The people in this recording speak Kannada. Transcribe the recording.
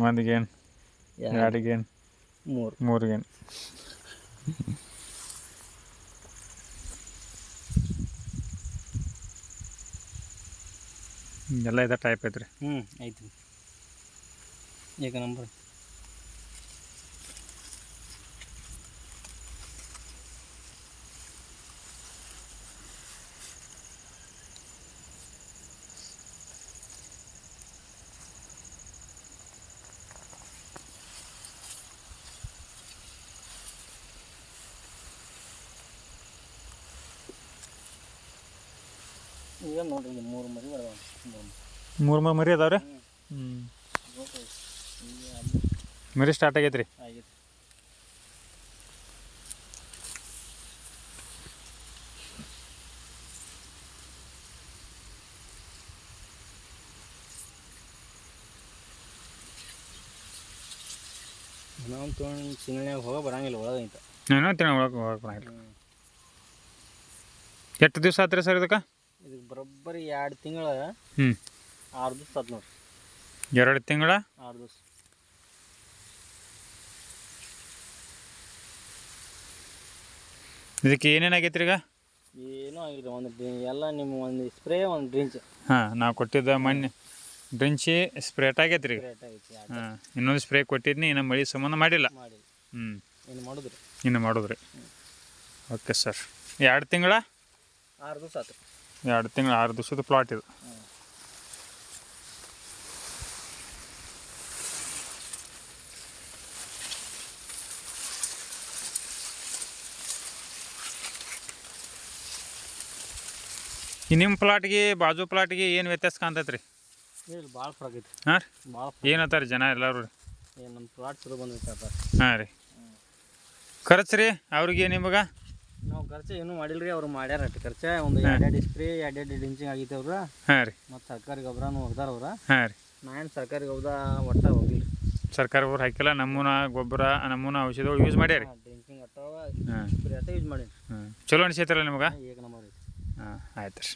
ಒಂದು ಗೇನ್ ಎರಡು. ಗೇನ್ ಮೂರು. ಮೂರು ಗೇನ್ ಎಲ್ಲ ಇದೆ ಟೈಪ್ ಐತ್ರಿ. ಹ್ಞೂ ಐತಿ ಈಗ ನಂಬರ್ ಈಗ ನೋಡ್ರಿ ಮೂರು ಮರಿ ಅದಾವ ಮೂರು ಮೂರು ಮೂರು ಮರಿ ಅದಾವ್ರಿ? ಹ್ಞೂ ಮರಿ ಸ್ಟಾರ್ಟ್ ಆಗೈತ್ರಿ? ಆಗೈತಿ ನಾವು ತೊಗೊಂಡು ಚಿಂಗಣ್ಯಾಗ ಹೋಗ ಬರಂಗಿಲ್ಲ ಒಳಗೈತ. ಏನೋ ತಿನ್ನ ಒಳಗೆ ಹೋಗಕ್ಕೆ ಬರಂಗಿಲ್ಲ ಎಷ್ಟು ದಿವಸ ಆತ್ರಿ ಸರ್ ಇದಕ್ಕೆ? ಇದಕ್ಕೆ ಬರೋಬ್ಬರಿ ಎರಡು ತಿಂಗಳ ಹ್ಞೂ. ಆರು ದಿವಸ ಆತು ನೋಡ್ರಿ. ಎರಡು ತಿಂಗಳ? ಆರು ದಿವಸ. ಇದಕ್ಕೆ ಏನೇನು ಆಗೈತ್ರಿ ಈಗ? ಏನೂ ಆಗಿಲ್ಲ ಒಂದು ಎಲ್ಲ ನಿಮ್ಮ ಒಂದು ಸ್ಪ್ರೇ ಒಂದು ಡ್ರಿಂಚ್. ಹಾಂ ನಾವು ಕೊಟ್ಟಿದ್ದ ಮೊನ್ನೆ ಡ್ರಿಂಚಿ ಸ್ಪ್ರೇಟ್ ಆಗೈತ್ರಿ ಹಾಂ ಇನ್ನೊಂದು ಸ್ಪ್ರೇ ಕೊಟ್ಟಿದ್ನಿ ಇನ್ನು ಮಳೆ ಸಂಬಂಧ ಮಾಡಿಲ್ಲ. ಹ್ಮ್. ಹ್ಞೂ ಏನು ಮಾಡಿದ್ರಿ. ಇನ್ನು ಮಾಡಿದ್ರಿ. Okay sir. ಎರಡು ತಿಂಗಳ? ಆರು ದಿವಸ ಆತು. ಎರಡು ತಿಂಗಳು ಆರು ದಿವಸದ ಪ್ಲಾಟ್ ಇದು. ನಿಮ್ಮ ಪ್ಲಾಟ್ಗೆ ಬಾಜು ಪ್ಲಾಟ್ಗೆ ಏನು ವ್ಯತ್ಯಾಸ ಕಾಣ್ತೈತೆ ರೀ ಇಲ್ಲಿ ಭಾಳ ಫರಕ್ ಐತಿ ಹಾಂ ರೀ? ಭಾಳ ಏನಂತಾರೆ ಜನ ಎಲ್ಲರೂ? ರೀ ಏನು ನಮ್ಮ ಪ್ಲಾಟ್ ಚಲೋ ಬಂದೈತೆ ಹಾಂ ರೀ. ಖರ್ಚು ರೀ ಅವ್ರಿಗೆ ನಿಮಗೆ. ನಾವು ಖರ್ಚು ಏನೂ ಮಾಡಿಲ್ಲ ರೀ ಅವ್ರು ಮಾಡ್ಯಾರ ಅಷ್ಟು ಖರ್ಚ. ಒಂದು ಎರಡೆರಡು ಸ್ಪ್ರೇ ಎರಡೆರಡು ಇಂಚಿಂಗ್ ಆಗೈತೆ ಅವ್ರ ಹಾಂ ರೀ. ಮತ್ತು ಸರ್ಕಾರಿ ಗೊಬ್ಬರನು ಹೊಗ್ದಾರ ಅವ್ರ. ಹಾಂ ರೀ. ನಾ ಏನು ಸರ್ಕಾರಿ ಗೊಬ್ಬರ ಒಟ್ಟ ಹೋಗಿಲ್ಲ. ಸರ್ಕಾರ ಅವ್ರು ಹಾಕಿಲ್ಲ ನಮ್ಮೂನ ಗೊಬ್ಬರ ನಮ್ಮನ ಔಷಧಿಗಳು ಯೂಸ್ ಮಾಡ್ಯಾರಿ. ಡ್ರಿಂಕಿಂಗ್ ಅಟ್ಟವ ಸ್ಪ್ರೇ ಅಟ್ಟ ಯೂಸ್ ಮಾಡಿ ಹಾಂ. ಚಲೋ ಅನಿಸೈತಲ್ಲ ನಿಮಗೆ? ಈಗ ನಮ್ಮ ಹಾಂ ಆಯ್ತು ರೀ.